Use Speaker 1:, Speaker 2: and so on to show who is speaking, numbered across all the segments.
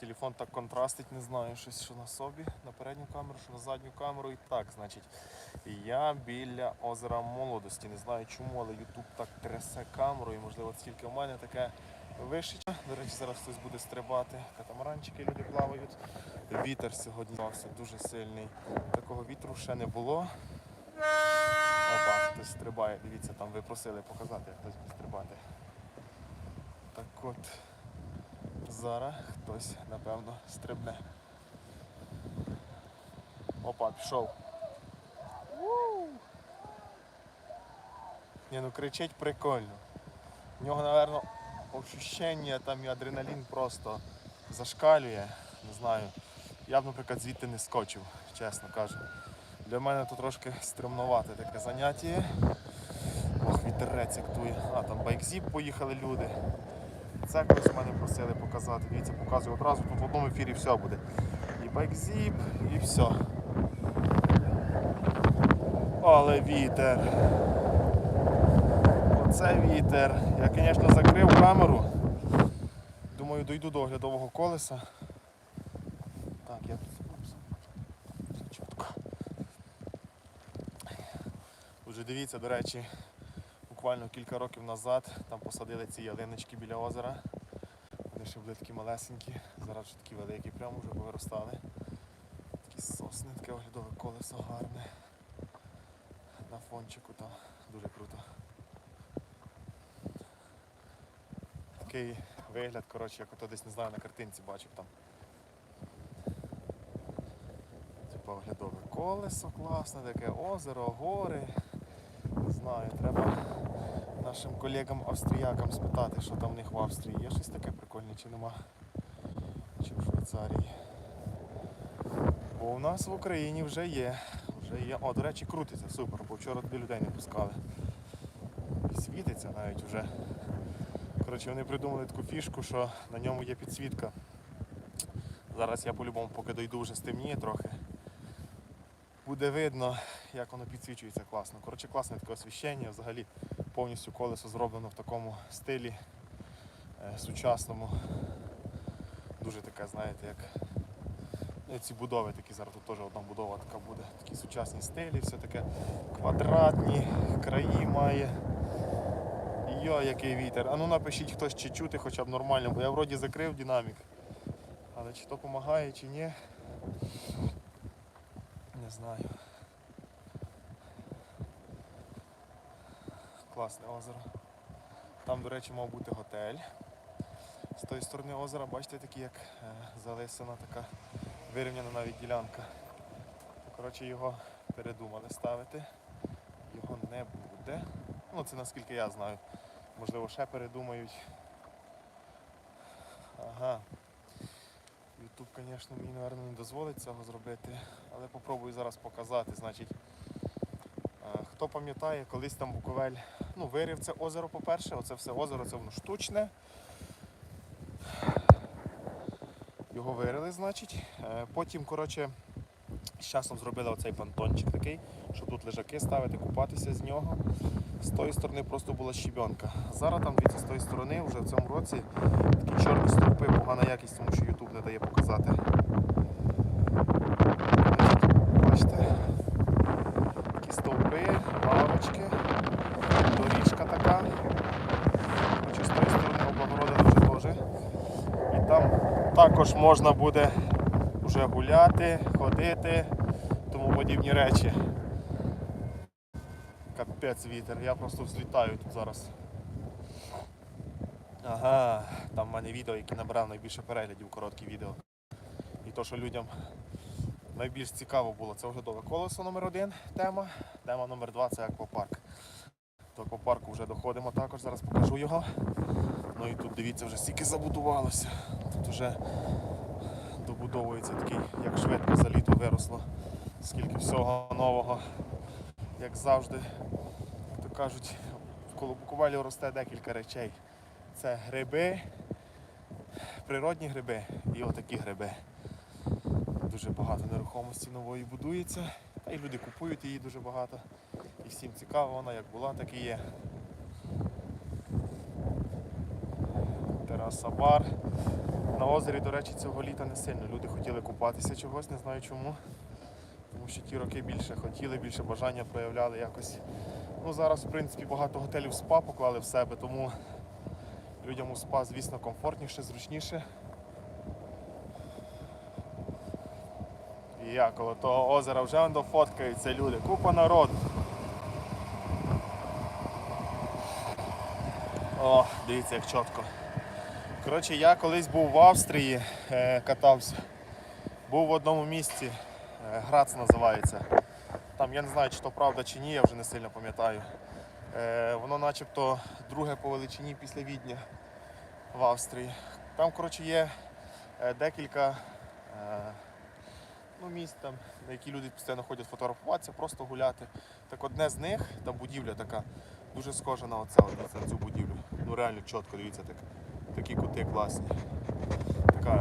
Speaker 1: Телефон так контрастить, не знаю, щось що на собі, на передню камеру, що на задню камеру. І так, значить, я біля озера молодості. Не знаю чому, але YouTube так трясе камерою. Можливо, тільки в мене таке вишича. До речі, зараз хтось буде стрибати. Катамаранчики люди плавають. Вітер сьогодні стався дуже сильний. Такого вітру ще не було. Опа, хтось стрибає. Дивіться, там ви просили показати, як хтось буде стрибати. Так от. Зараз хтось, напевно, стрибне. Опа, пішов. Ні, ну кричить прикольно. В нього, напевно, ощущення там і адреналін просто зашкалює. Не знаю. Я б, наприклад, звідти не скочив, чесно кажу. Для мене то трошки стримнувати таке заняття. Ох, вітерець як тує. А, там байкзіп поїхали люди. Це колись мене просили показати. Дивіться, показую одразу, тут в одному ефірі все буде. І байкзіп, і все. Але вітер. Оце вітер. Я, звісно, закрив камеру. Думаю, дойду до оглядового колеса. Так, я тут. Чітко. Уже дивіться, до речі, буквально кілька років назад там посадили ці ялиночки біля озера. Ще були такі малесенькі, зараз вже такі великі, прямо вже повиростали. Такі сосни, таке оглядове колесо гарне. На фончику там дуже круто. Такий вигляд, коротше, як ото десь не знаю на картинці бачив там. Типа оглядове колесо класне, таке озеро, гори. Не знаю, треба нашим колегам австріякам спитати, що там в них в Австрії. Є щось таке прикольне чи нема? Чи в Швейцарії. Бо у нас в Україні вже є. Вже є. О, до речі, крутиться, супер, бо вчора туди людей не пускали. Світиться навіть вже. Коротше, вони придумали таку фішку, що на ньому є підсвітка. Зараз я по-любому, поки дойду, вже стемніє трохи. Буде видно, як воно підсвічується класно. Коротше, класне таке освіщення. Взагалі повністю колесо зроблено в такому стилі е, сучасному. Дуже таке, знаєте, як ці будови такі зараз тут теж одна будова така буде. Такі сучасні стилі, все таке квадратні, краї має. Йо, який вітер. А ну напишіть хтось чи чути хоча б нормально, бо я вроді закрив динамік. Але чи то допомагає, чи ні. Не знаю. Класне озеро. Там, до речі, мав бути готель. З тої сторони озера, бачите, такі як е, залисана така вирівняна навіть ділянка. Коротше, його передумали ставити. Його не буде. Ну, це наскільки я знаю. Можливо, ще передумають. Ага. Ютуб, звісно, мені, напевно, не дозволить цього зробити, але попробую зараз показати. Значить, е, хто пам'ятає, колись там Буковель ну, вирів це озеро, по-перше, оце все озеро, це воно штучне. Його вирили, значить. Е, Потім, коротше, з часом зробили оцей понтончик такий, щоб тут лежаки ставити, купатися з нього. З тої сторони просто була щебенка. Зараз там, дивіться, з тої сторони вже в цьому році такі чорні стовпи, погана якість, тому що YouTube не дає показати. Бачите? Такі стовпи, лавочки, доріжка така. Хоча з тої сторони облагородили вже теж. І там також можна буде вже гуляти, ходити, тому подібні речі. Капець вітер, я просто взлітаю тут зараз. Ага, там в мене відео, яке набрав найбільше переглядів, короткі відео. І то, що людям найбільш цікаво було, це оглядове колесо номер один тема. Тема номер два це аквапарк. До аквапарку вже доходимо також, зараз покажу його. Ну і тут дивіться, вже стільки забудувалося. Тут вже добудовується такий, як швидко за літо виросло. Скільки всього нового, як завжди, то кажуть, коло Буковелі росте декілька речей. Це гриби, природні гриби і отакі гриби. Дуже багато нерухомості нової будується. Та й люди купують її дуже багато. І всім цікаво, вона як була, так і є. Тераса бар. На озері, до речі, цього літа не сильно. Люди хотіли купатися чогось, не знаю чому. Тому що ті роки більше хотіли, більше бажання проявляли якось. Ну зараз, в принципі, багато готелів спа поклали в себе, тому людям у спа, звісно, комфортніше, зручніше. І я коло того озера вже дофоткаються люди. Купа народу. О, дивіться, як чітко. Коротше, я колись був в Австрії, е, катався. Був в одному місці, е, Грац називається. Там я не знаю, чи то правда чи ні, я вже не сильно пам'ятаю. Е, воно начебто друге по величині після Відня в Австрії. Там, коротше, є декілька ну, місць, там, на які люди постійно ходять фотографуватися, просто гуляти. Так одне з них, та будівля така, дуже схожа на оце, на цю будівлю. Ну реально чітко, дивіться, так, такі кути класні. Така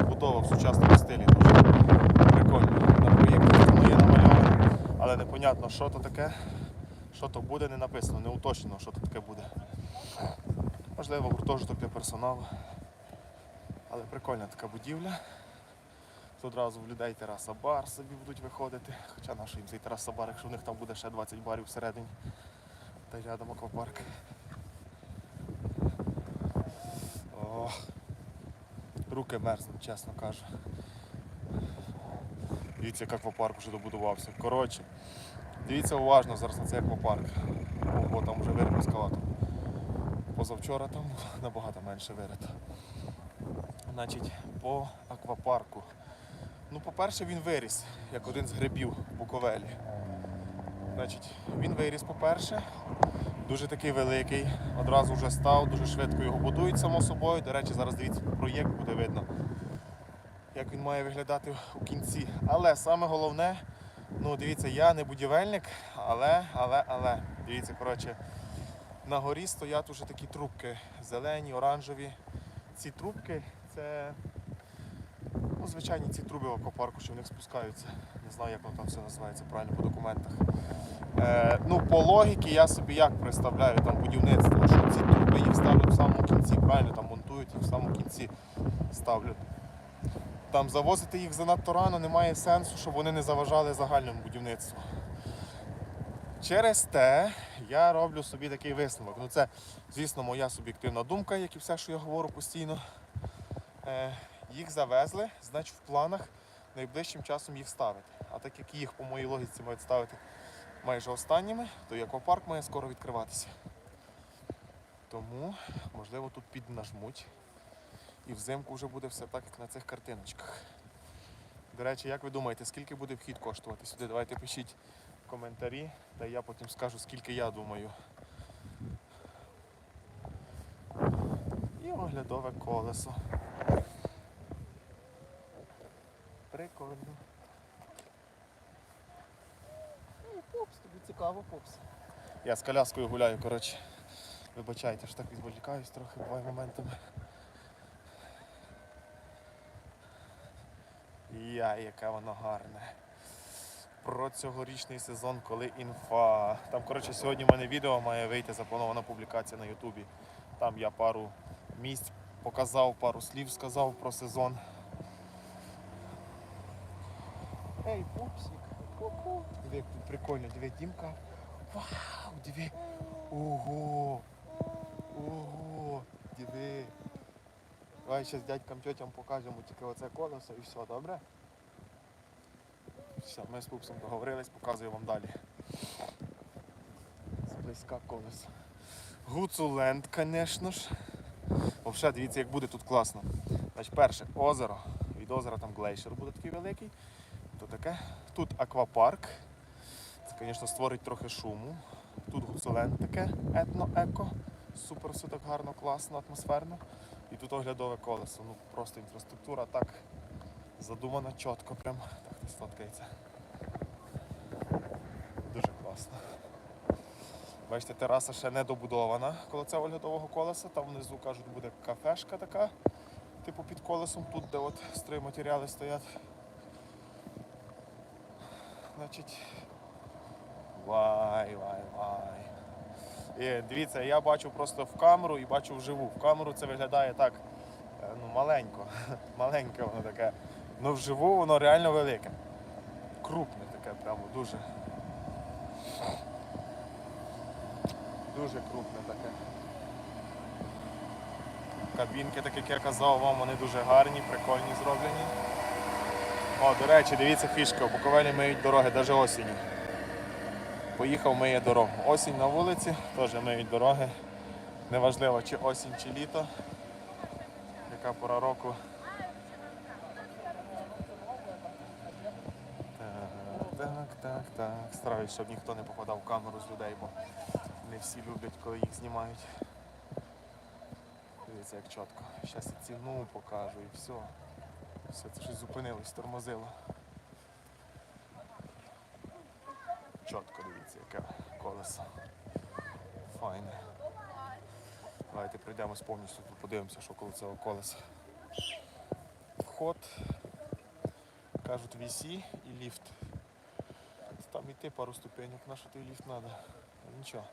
Speaker 1: е, будова в сучасному стилі. Дуже прикольно. На проєкті є намальовано, але непонятно, що то таке, що то буде, не написано, не уточнено, що то таке буде. Можливо, гуртожиток для персоналу. Але прикольна така будівля. Тут одразу в людей тераса бар собі будуть виходити. Хоча на їм цей тераса бар, якщо в них там буде ще 20 барів всередині. Та й рядом аквапарк. О, руки мерзнуть, чесно кажу. Дивіться, як аквапарк вже добудувався. Коротше, дивіться уважно зараз на цей аквапарк. Ого, там вже вирив ескалатор. Позавчора там набагато менше вирито. Значить, по аквапарку. Ну, по-перше, він виріс, як один з грибів Буковелі. Значить, він виріс, по-перше, дуже такий великий, одразу вже став, дуже швидко його будують, само собою. До речі, зараз дивіться, проєкт буде видно, як він має виглядати у кінці. Але саме головне, ну дивіться, я не будівельник, але, але, але, дивіться, коротше, на горі стоять уже такі трубки, зелені, оранжеві. Ці трубки це ну, звичайні ці труби в аквапарку, що в них спускаються. Не знаю, як воно там все називається правильно по документах. Е, ну, по логіки я собі як представляю там будівництво, що ці труби їх ставлять в самому кінці, правильно там монтують їх в самому кінці ставлять. Там завозити їх занадто рано немає сенсу, щоб вони не заважали загальному будівництву. Через те я роблю собі такий висновок. Ну це, звісно, моя суб'єктивна думка, як і все, що я говорю постійно. Е, їх завезли, значить в планах найближчим часом їх ставити. А так як їх по моїй логіці мають ставити майже останніми, то і аквапарк має скоро відкриватися. Тому, можливо, тут піднажмуть. І взимку вже буде все так, як на цих картиночках. До речі, як ви думаєте, скільки буде вхід коштувати сюди? Давайте пишіть в коментарі, та я потім скажу, скільки я думаю. І оглядове колесо. Прикольно. Ну, Попс, тобі цікаво, попс. Я з коляскою гуляю, коротше. Вибачайте, що так відволікаюсь трохи, буває моментами. Я, яке воно гарне. Про цьогорічний сезон, коли інфа. Там, коротше, сьогодні в мене відео має вийти запланована публікація на Ютубі. Там я пару місць показав, пару слів сказав про сезон. Ей, пупсик, ку-ку. Диви, прикольно, диви, Дімка. Вау, диви. Ого. Ого, диви. Давай ще з дядькам тьотям покажемо тільки оце колесо і все, добре? Все, ми з пупсом договорились, показую вам далі. Зблизька колесо. Гуцуленд, звісно ж. Взагалі, дивіться, як буде тут класно. Значить, перше, озеро. Від озера там глейшер буде такий великий. То таке. Тут аквапарк. Це, звісно, створить трохи шуму. Тут гуцуленд таке, етно-еко. Супер все так гарно, класно, атмосферно. І тут оглядове колесо. Ну просто інфраструктура так задумана чітко, прям так десь фоткається. Дуже класно. Бачите, тераса ще не добудована коло цього оглядового колеса. Там внизу кажуть буде кафешка така, типу під колесом, тут де от стройматеріали стоять. Значить. Вай, вай, вай. І дивіться, я бачу просто в камеру і бачу вживу. В камеру це виглядає так. ну, маленько. Маленьке воно таке. Ну вживу воно реально велике. Крупне таке, прямо дуже. Дуже крупне таке. Кабінки, так як я казав вам, вони дуже гарні, прикольні зроблені. О, до речі, дивіться фішка, Буковелі миють дороги, навіть осінню. Поїхав миє дорогу. Осінь на вулиці, теж миють дороги. Неважливо, чи осінь, чи літо. Яка пора року. Так, так, так. Стараюсь, щоб ніхто не попадав в камеру з людей, бо не всі люблять, коли їх знімають. Дивіться, як чітко. Зараз я ціну покажу і все. Все, це щось зупинилось, тормозило. Чітко дивіться, яке колесо. Файне. Давайте пройдемось повністю тут подивимося, що коло цього колеса. Вход. Кажуть VC і ліфт. Там іти пару ступенек, на що той ліфт треба. Нічого.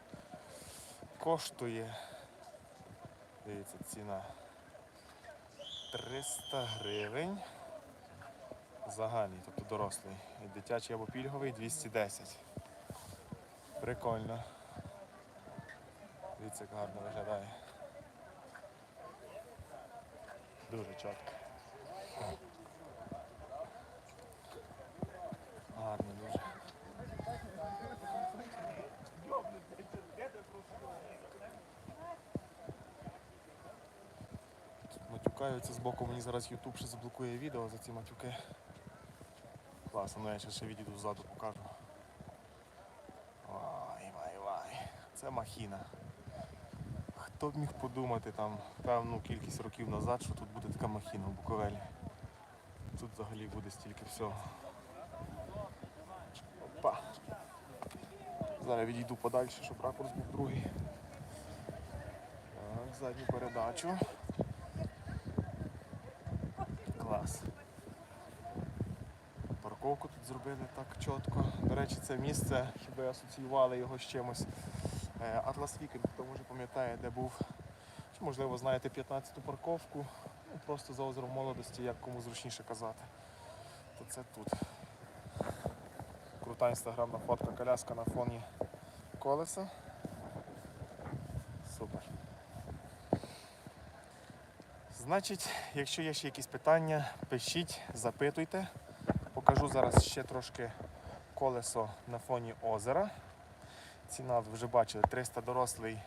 Speaker 1: Коштує. Дивіться, ціна 300 гривень. Загальний, тобто дорослий. Дитячий або пільговий 210. Прикольно. Дивіться, як гарно виглядає. Дуже чітко. Гарно дуже. Тут матюкаються з боку, мені зараз YouTube ще заблокує відео за ці матюки. Класно, ну я ще ще відійду ззаду покажу. Вай, вай, вай. Це махіна. Хто б міг подумати там певну кількість років назад, що тут буде така махіна в Буковелі. Тут взагалі буде стільки всього. Опа. Зараз відійду подальше, щоб ракурс був другий. Так, задню передачу. Клас. Парковку тут зробили так чітко. До речі, це місце, хіба асоціювали його з чимось. Е, Атлас Вікенд, хто може пам'ятає, де був, чи можливо знаєте 15-ту парковку, ну, просто за озером молодості, як кому зручніше казати. То це тут. Крута інстаграмна фотка, коляска на фоні колеса. Супер. Значить, якщо є ще якісь питання, пишіть, запитуйте. Покажу зараз ще трошки колесо на фоні озера. Ціна вже бачили, 300 дорослий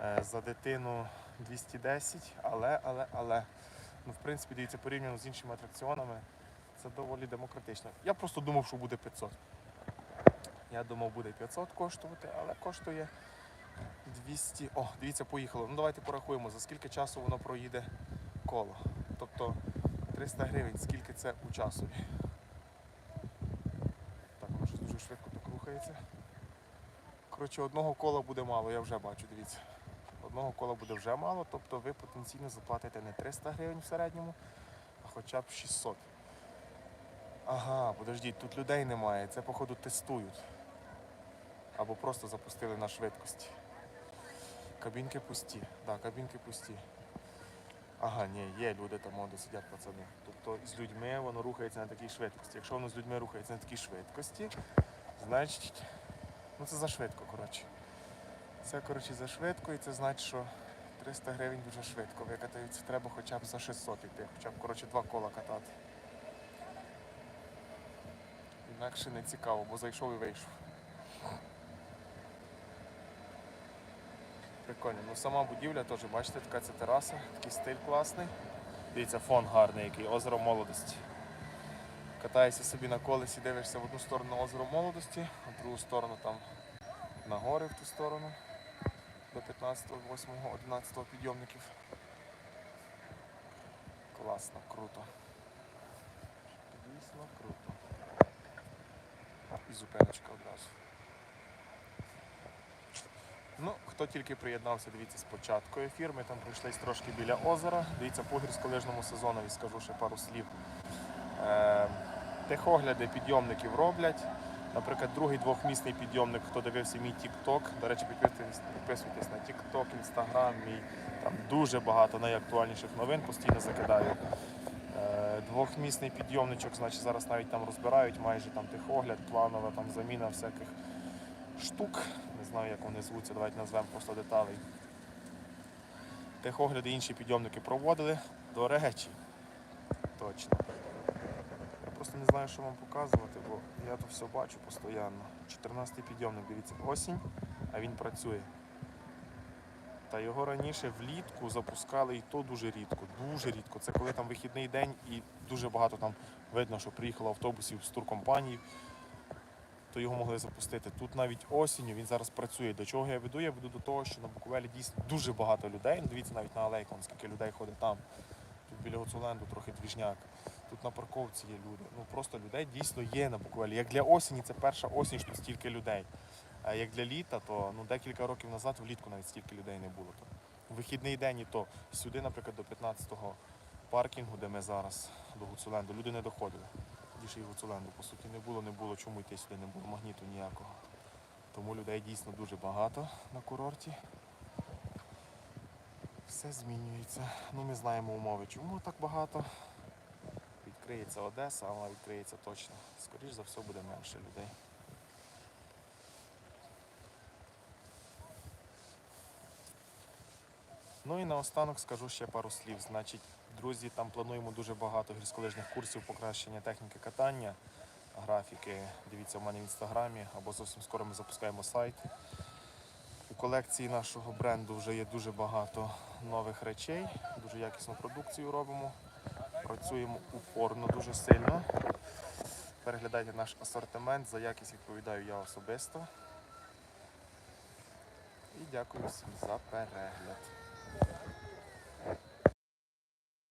Speaker 1: е, за дитину 210, але, але, але, ну, в принципі, дивіться, порівняно з іншими атракціонами, це доволі демократично. Я просто думав, що буде 500. Я думав, буде 500 коштувати, але коштує 200. О, дивіться, поїхало. Ну давайте порахуємо, за скільки часу воно проїде коло. Тобто 300 гривень, скільки це у часові. Так, воно щось дуже швидко так рухається. Коротше, одного кола буде мало, я вже бачу, дивіться. Одного кола буде вже мало, тобто ви потенційно заплатите не 300 гривень в середньому, а хоча б 600. Ага, подождіть, тут людей немає, це походу тестують. Або просто запустили на швидкості. Кабінки пусті. Так, да, кабінки пусті. Ага, ні, є люди там, де сидять пацани. Тобто з людьми воно рухається на такій швидкості. Якщо воно з людьми рухається на такій швидкості, значить Ну це за швидко, коротше. Це коротше за швидко і це значить, що 300 гривень дуже швидко викатаються. Треба хоча б за 600 йти, хоча б коротше два кола катати. Інакше не цікаво, бо зайшов і вийшов. Прикольно. Ну сама будівля теж, бачите, така це тераса, такий стиль класний. Дивіться, фон гарний, який озеро молодості. Катаєшся собі на колесі, дивишся в одну сторону озеро молодості, а в другу сторону там на гори в ту сторону до 15, 8, 11 підйомників. Класно, круто. Дійсно круто. І зупиночка одразу. Ну, хто тільки приєднався, дивіться спочатку ефір. Ми там пройшлись трошки біля озера. Дивіться по гірськолижному сезонові, скажу ще пару слів. Е, Техогляди підйомників роблять. Наприклад, другий двохмісний підйомник, хто дивився мій TikTok, до речі, підписуйтесь, підписуйтесь на TikTok, Instagram, мій там дуже багато найактуальніших новин постійно закидаю. Е, Двохмісний підйомничок, значить, зараз навіть там розбирають майже там техогляд, планова там заміна всяких штук. Знаю, як вони звуться, давайте назвемо просто деталей. Техогляди інші підйомники проводили. До речі, точно. Я просто не знаю, що вам показувати, бо я то все бачу постійно. 14-й підйомник, дивіться, осінь, а він працює. Та його раніше влітку запускали і то дуже рідко, дуже рідко. Це коли там вихідний день і дуже багато там видно, що приїхало автобусів з туркомпаній, то його могли запустити. Тут навіть осінню він зараз працює. До чого я веду? Я веду до того, що на Буковелі дійсно дуже багато людей. Ну, дивіться навіть на алейку, скільки людей ходить там. Тут біля Гуцуленду трохи двіжняк. Тут на парковці є люди. Ну просто людей дійсно є на Буковелі. Як для осені, це перша осінь, що стільки людей. А як для літа, то ну, декілька років назад влітку навіть стільки людей не було. То вихідний день і то сюди, наприклад, до 15-го паркінгу, де ми зараз, до Гуцуленду, люди не доходили. Тоді його і по суті, не було, не було. Чому йти сюди не було магніту ніякого. Тому людей дійсно дуже багато на курорті. Все змінюється. Ну, ми знаємо умови, чому так багато. Відкриється Одеса, вона відкриється точно. Скоріше за все буде менше людей. Ну і наостанок скажу ще пару слів. Значить, друзі, там плануємо дуже багато гірськолижних курсів покращення техніки катання, графіки. Дивіться в мене в інстаграмі або зовсім скоро ми запускаємо сайт. У колекції нашого бренду вже є дуже багато нових речей, дуже якісну продукцію робимо. Працюємо упорно дуже сильно. Переглядайте наш асортимент, за якість відповідаю я особисто. І дякую всім за перегляд.